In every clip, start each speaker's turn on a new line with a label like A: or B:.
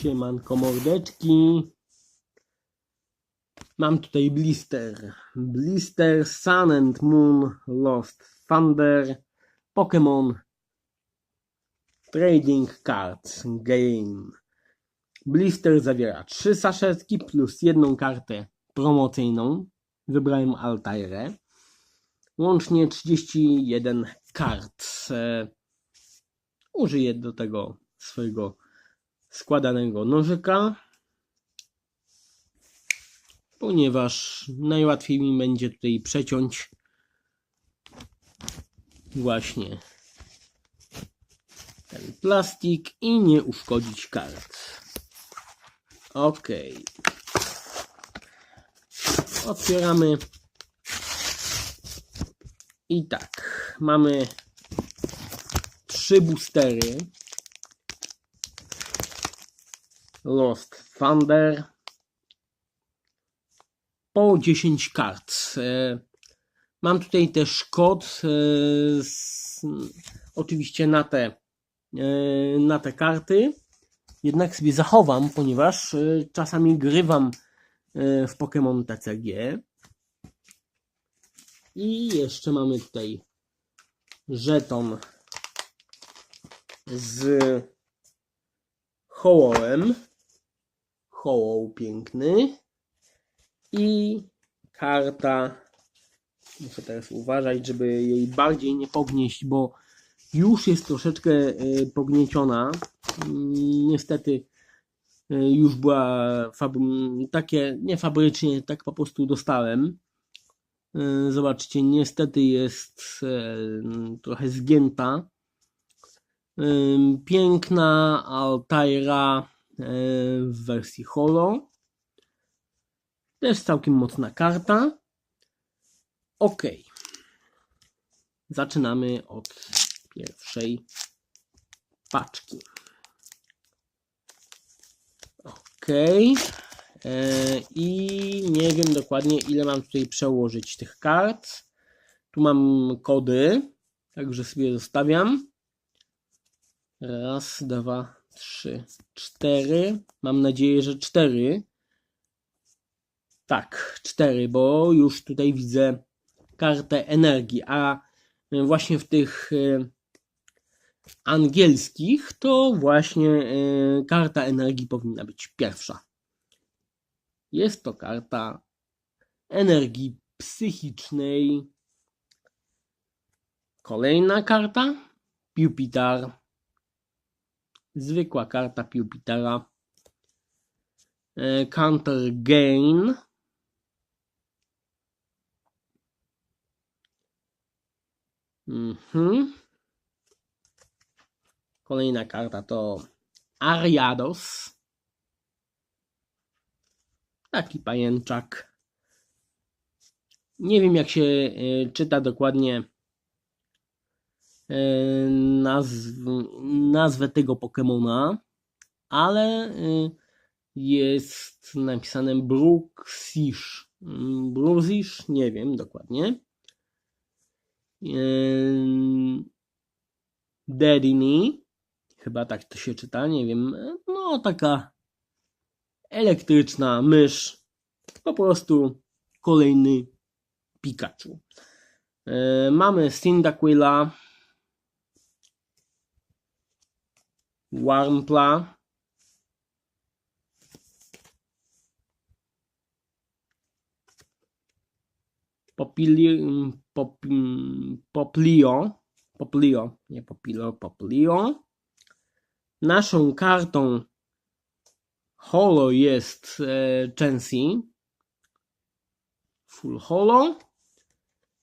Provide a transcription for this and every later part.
A: Siemanko mordeczki. Mam tutaj blister. Blister Sun and Moon Lost Thunder Pokémon Trading Cards Game. Blister zawiera trzy saszetki plus jedną kartę promocyjną. Wybrałem Altairę. Łącznie 31 kart. E, Użyję do tego swojego składanego nożyka, ponieważ najłatwiej mi będzie tutaj przeciąć właśnie ten plastik i nie uszkodzić kart. Ok. Otwieramy. I tak, mamy trzy boostery. Lost Thunder. Po 10 kart. E, Mam tutaj też kod. e, oczywiście na te, e, na te karty. Jednak sobie zachowam, ponieważ czasami grywam w Pokémon TCG. I jeszcze mamy tutaj żeton z hołołem. Hołoł piękny. I karta. Muszę teraz uważać, żeby jej bardziej nie pognieść, bo już jest troszeczkę y, pognieciona. Niestety y, już była takie, nie fabrycznie, tak po prostu dostałem. Y, Zobaczcie, niestety jest trochę zgięta. Piękna Altaira w wersji holo. Też całkiem mocna karta. Ok. Zaczynamy od pierwszej paczki. Ok. E, I nie wiem dokładnie, ile mam tutaj przełożyć tych kart. Tu mam kody, także sobie zostawiam. Raz, dwa, trzy, cztery. Mam nadzieję, że cztery. Tak, cztery, bo już tutaj widzę kartę energii, a właśnie w tych e, angielskich to właśnie e, karta energii powinna być pierwsza. Jest to karta energii psychicznej. Kolejna karta Pupitar. Zwykła karta Pupitara. E, Counter Gain. Mhm. Kolejna karta to Ariados. Taki pajęczak. Nie wiem jak się e, czyta dokładnie nazw, nazwę tego Pokemona, ale e, jest napisane Bruxish. Bruxish, nie wiem dokładnie. Ym, Dedini, chyba tak to się czyta, nie wiem. No, taka elektryczna mysz. Po prostu kolejny Pikachu. Mamy Cyndaquila, Warmpla, Popili, pop, Poplio, Poplio, nie Popilo, Poplio. Naszą kartą holo jest e, full holo.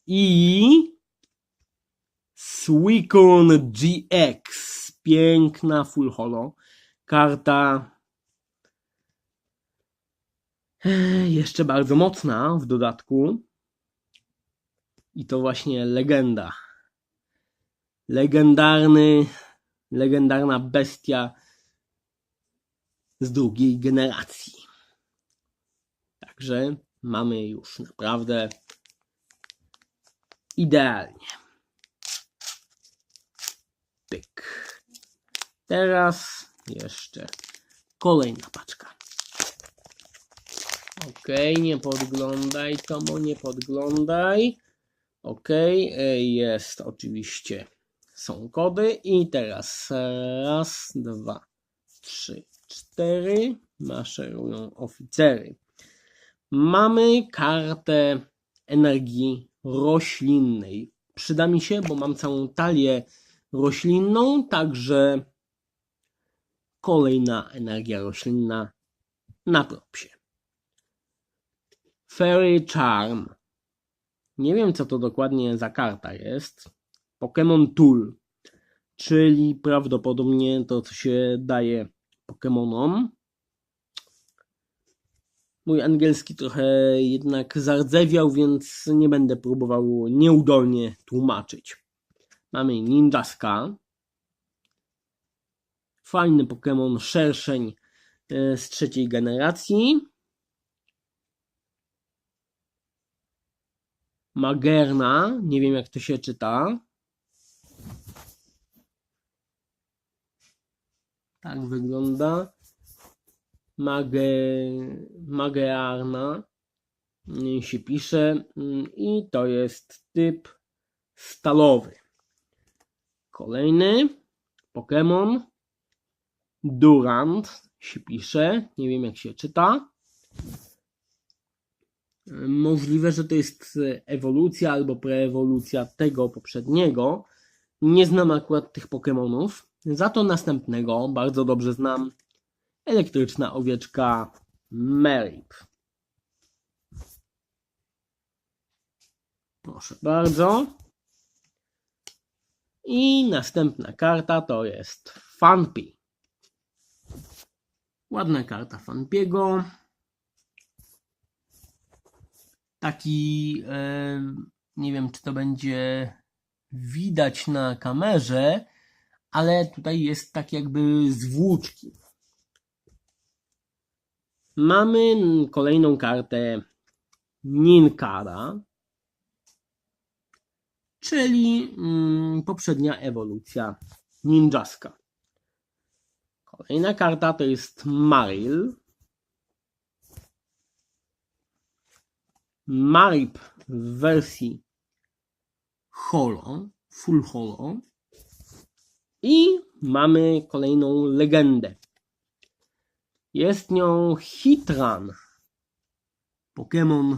A: I Suicune GX, piękna full holo. Karta e, jeszcze bardzo mocna w dodatku. I to właśnie legenda. Legendarny, legendarna bestia z drugiej generacji. Także mamy już naprawdę idealnie. Teraz jeszcze Kolejna paczka. Okej, nie podglądaj, Tomo, nie podglądaj. E, jest oczywiście. Są kody i teraz raz, dwa, trzy, cztery. Maszerują oficery. Mamy kartę energii roślinnej. Przyda mi się, bo mam całą talię roślinną, także kolejna energia roślinna na propsie. Fairy Charm. Nie wiem, co to dokładnie za karta jest. Pokémon Tool, czyli prawdopodobnie to, co się daje Pokémonom. Mój angielski trochę jednak zardzewiał, więc nie będę próbował nieudolnie tłumaczyć. Mamy Ninjaska. Fajny Pokémon szerszeń e, z trzeciej generacji. Magerna, nie wiem jak to się czyta. Tak wygląda. Mage, Magearna się pisze mm, i to jest typ stalowy. Kolejny Pokémon Durant się pisze, nie wiem jak się czyta. Możliwe, że to jest ewolucja albo preewolucja tego poprzedniego. Nie znam akurat tych Pokémonów. Za to następnego bardzo dobrze znam. Elektryczna owieczka Merip. Proszę bardzo. I następna karta to jest Funpi. Ładna karta Funpiego. Taki, e, nie wiem czy to będzie widać na kamerze, ale tutaj jest tak jakby z włóczki. Mamy kolejną kartę Ninkara, czyli mm, poprzednia ewolucja ninjaska. Kolejna karta to jest Maril. Marip w wersji holo, full holo. I mamy kolejną legendę. Jest nią Hitran. Pokémon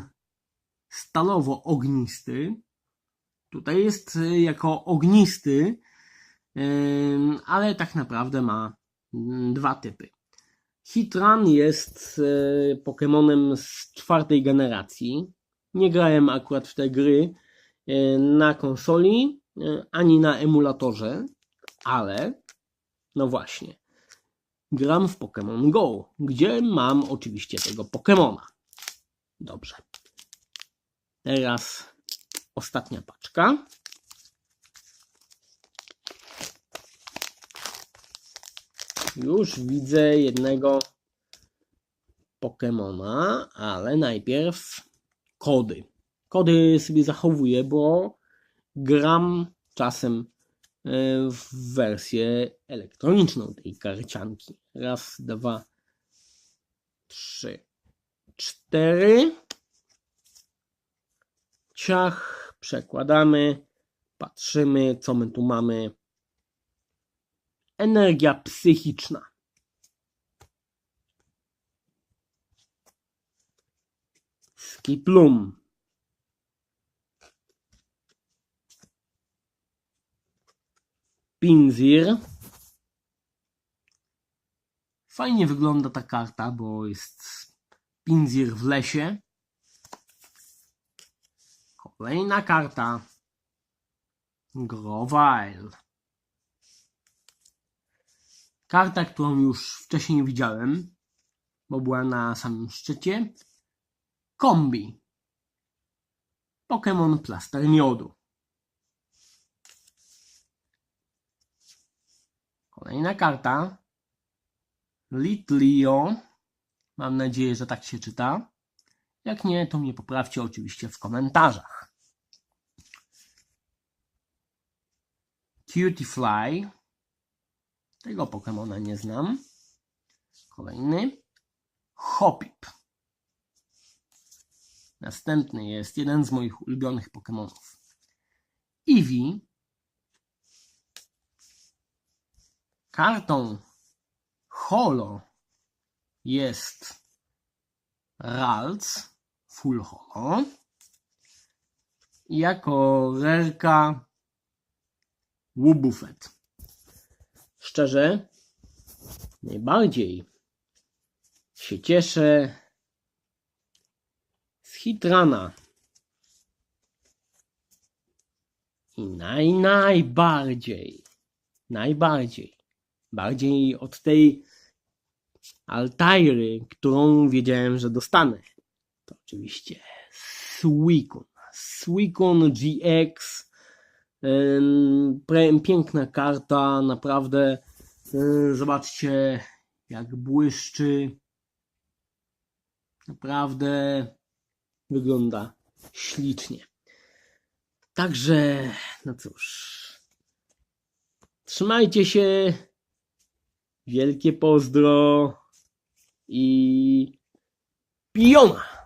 A: stalowo-ognisty. Tutaj jest y, jako ognisty, ale tak naprawdę ma dwa typy. Hitran jest y, Pokémonem z czwartej generacji. Nie grałem akurat w te gry y, na konsoli ani na emulatorze, ale no właśnie, gram w Pokémon Go, gdzie mam oczywiście tego Pokémona. Dobrze. Teraz ostatnia paczka. Już widzę jednego Pokemona, ale najpierw kody. Kody sobie zachowuję, bo gram czasem e, w wersję elektroniczną tej karcianki. Raz, dwa, trzy, cztery. Ciach, przekładamy, patrzymy, co my tu mamy. Energia psychiczna. Skiplum. Pinzir. Fajnie wygląda ta karta, bo jest Pinzir w lesie. Kolejna karta. Grovile. Karta, którą już wcześniej widziałem, bo była na samym szczycie. Kombi. Pokémon Plaster Miodu. Kolejna karta. Litlio. Mam nadzieję, że tak się czyta. Jak nie, to mnie poprawcie oczywiście w komentarzach. Cutie Fly. Tego Pokemona nie znam. Kolejny. Hopip. Następny jest jeden z moich ulubionych Pokémonów. Eevee. Kartą Holo jest Ralts Full Holo. Jako rerka Wubufet. Szczerze, najbardziej się cieszę z Hitrana. I naj, najbardziej, najbardziej, bardziej od tej Altairy, którą wiedziałem, że dostanę. To oczywiście Suicune. Suicune GX. Piękna karta, naprawdę. Yy, Zobaczcie, jak błyszczy. Naprawdę wygląda ślicznie. Także, no cóż. Trzymajcie się. Wielkie pozdro. I pijona!